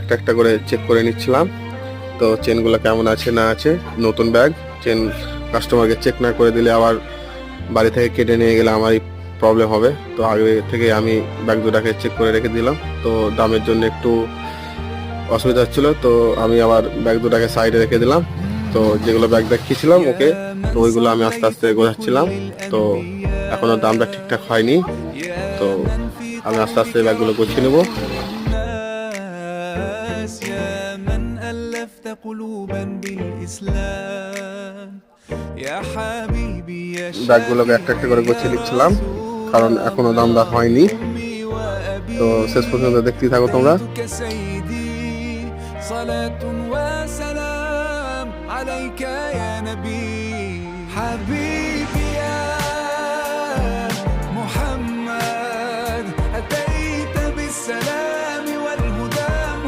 একটা একটা করে চেক করে নিচ্ছিলাম। তো চেনগুলো কেমন আছে, না আছে, নতুন ব্যাগ চেন কাস্টমারকে চেক না করে দিলে আবার বাড়ি থেকে কেটে নিয়ে গেলে আমারই প্রবলেম হবে। তো আগে থেকে আমি ব্যাগ দুটাকে চেক করে রেখে দিলাম। তো দামের জন্য একটু অসুবিধা হচ্ছিল, তো আমি আবার ব্যাগ দুটাকে সাইডে রেখে দিলাম। তো যেগুলো ব্যাগ দেখিয়েছিলাম ওকে, তো ওইগুলো আমি আস্তে আস্তে গোছাচ্ছিলাম। তো এখনও দামটা ঠিকঠাক হয়নি। তো আমি আস্তে আস্তে ব্যাগগুলো গুছিয়ে নেব। الناس يا من ألفت قلوبا بالإسلام يا حبيبي يا দাগগুলোকে একটা একটা করে গুছিয়ে লিখছিলাম কারণ এখনও দাম দাগ হয়নি তো শেষ পর্যন্ত দেখতেই থাকো তোমরা صلاة وسلام عليك يا نبي حبيبي يا محمد أتيت بالسلام